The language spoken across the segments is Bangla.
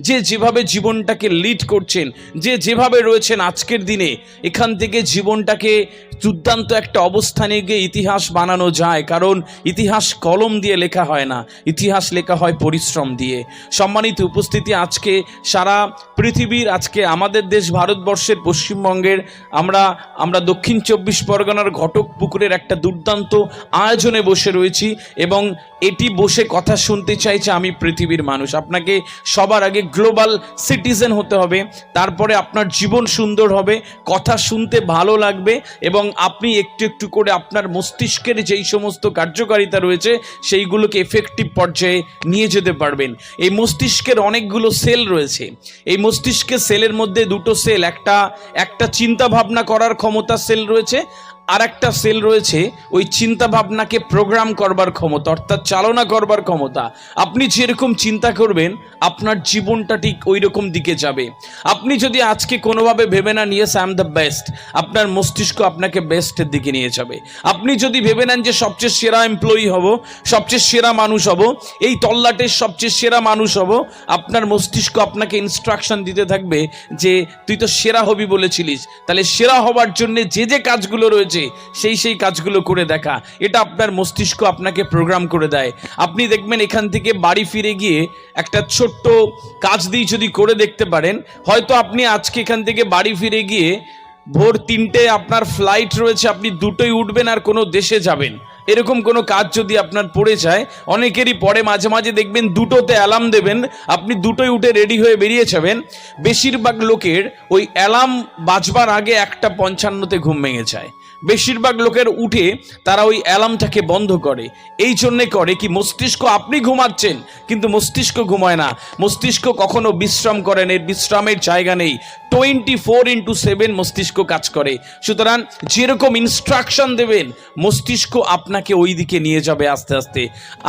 যে যেভাবে জীবনটাকে লিড করছেন যে যেভাবে রয়েছেন আজকের দিনে এখান থেকে জীবনটাকে দুর্দান্ত একটা অবস্থানে গিয়ে ইতিহাস বানানো যায়, কারণ ইতিহাস কলম দিয়ে লেখা হয় না। ইতিহাস লেখা হয় পরিশ্রম দিয়ে। সম্মানিত উপস্থিতি, আজকে সারা পৃথিবীর, আজকে আমাদের দেশ ভারতবর্ষের পশ্চিমবঙ্গের, আমরা আমরা দক্ষিণ চব্বিশ পরগনার ঘটক পুকুরের একটা দুর্দান্ত আয়োজনে বসে রয়েছি এবং এটি বসে কথা শুনতে চাইছে আমি পৃথিবীর মানুষ। আপনাকে সবার আগে গ্লোবাল সিটিজেন হতে হবে, তারপরে আপনার জীবন সুন্দর হবে, কথা শুনতে ভালো লাগবে এবং আপনি একটু একটু করে আপনার মস্তিষ্কের যেই সমস্ত কার্যকারিতা রয়েছে, সেইগুলোকে এফেক্টিভ পর্যায়ে নিয়ে যেতে পারবেন। এই মস্তিষ্কের অনেকগুলো সেল রয়েছে। এই মস্তিষ্কের সেলের মধ্যে দুটো সেল একটা একটা চিন্তা ভাবনা করার ক্ষমতা সেল রয়েছে আর একটা সেল রয়েছে, ওই চিন্তা ভাবনাকে প্রোগ্রাম করবার ক্ষমতা, অর্থাৎ চালনা করবার ক্ষমতা। আপনি যেরকম চিন্তা করবেন, আপনার জীবনটা ঠিক ওই রকম দিকে যাবে। আপনি যদি আজকে কোনোভাবে ভেবে না নিয়ে আই এম দ্য বেস্ট, আপনার মস্তিষ্ক আপনাকে বেস্টের দিকে নিয়ে যাবে। আপনি যদি ভেবে নেন যে সবচেয়ে সেরা এমপ্লয়ি হব, সবচেয়ে সেরা মানুষ হব, এই তল্লাটের সবচেয়ে সেরা মানুষ হব, আপনার মস্তিষ্ক আপনাকে ইনস্ট্রাকশন দিতে থাকবে যে, তুই তো সেরা হবি বলেছিলিস। তাহলে সেরা হবার জন্য যে যে কাজগুলো রয়েছে সেই সেই কাজগুলো করে দেখা। এটা আপনার মস্তিষ্ক আপনাকে প্রোগ্রাম করে দেয়। আপনি দেখবেন এখান থেকে বাড়ি ফিরে গিয়ে একটা ছোট্ট কাজ দিয়ে যদি করে দেখতে পারেন, হয়তো আপনি আজকে এখান থেকে বাড়ি ফিরে গিয়ে ভোর তিনটে আপনার ফ্লাইট রয়েছে, আপনি দুটোই উঠবেন আর কোনো দেশে যাবেন। এরকম কোনো কাজ যদি আপনার পড়ে যায়, অনেকেরই পরে মাঝে মাঝে দেখবেন দুটোতে অ্যালার্ম দেবেন, আপনি দুটোই উঠে রেডি হয়ে বেরিয়ে যাবেন, বেশিরভাগ লোকের ওই অ্যালার্ম বাজবার আগে একটা পঞ্চান্নতে ঘুম ভেঙে যায়। বেশিরভাগ লোকের উঠে তারা ওই অ্যালার্মটাকে বন্ধ করে। এই জন্যে করে কি মস্তিষ্ক আপনি ঘুমাচ্ছেন, কিন্তু মস্তিষ্ক ঘুমায় না। মস্তিষ্ক কখনো বিশ্রাম করেন এর বিশ্রামের জায়গা নেই। টোয়েন্টি ফোর ইন্টু সেভেন মস্তিষ্ক কাজ করে। সুতরাং যেরকম ইনস্ট্রাকশন দেবেন, মস্তিষ্ক আপনাকে ওই দিকে নিয়ে যাবে আস্তে আস্তে।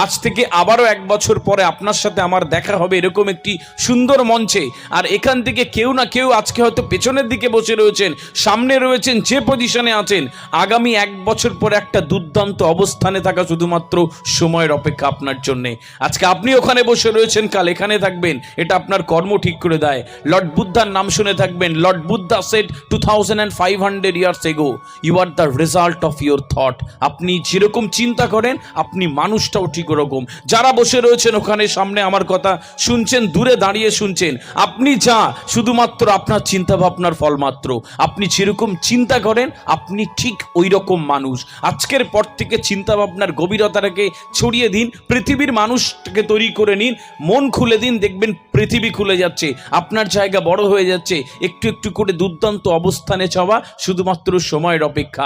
আজ থেকে আবারও এক বছর পরে আপনার সাথে আমার দেখা হবে এরকম একটি সুন্দর মঞ্চে। আর এখান থেকে কেউ না কেউ আজকে হয়তো পেছনের দিকে বসে রয়েছেন, সামনে রয়েছেন, যে পজিশনে আছেন। আগামী এক বছর পরে একটা দুর্দান্ত অবস্থানে থাকা শুধুমাত্র সময়ের অপেক্ষা আপনার জন্যে। আজকে আপনি ওখানে বসে রয়েছেন, কাল এখানে থাকবেন, এটা আপনার কর্ম ঠিক করে দেয়। লর্ড বুদ্ধার নাম শুনে থাকবেন, lord Buddha said two thousand and five hundred years ago you are the result of your thought আপনি যেরকম চিন্তা করেন, আপনি মানুষটাও ঠিক ওরকম। যারা বসে রয়েছেন ওখানে সামনে আমার কথা শুনছেন, দূরে দাঁড়িয়ে শুনছেন, আপনি যা, শুধুমাত্র আপনার চিন্তা ভাবনার ফল মাত্র। আপনি যেরকম চিন্তা করেন, আপনি ঠিক ওই রকম মানুষ। আজকের পর থেকে চিন্তা ভাবনার গভীরতাটাকে ছড়িয়ে দিন, পৃথিবীর মানুষটাকে তৈরি করে নিন, মন খুলে দিন, দেখবেন পৃথিবী খুলে যাচ্ছে, আপনার জায়গা বড় হয়ে যাচ্ছে, একটু একটু করে দুর্দান্ত অবস্থানে যাওয়া শুধুমাত্র সময়ের অপেক্ষা।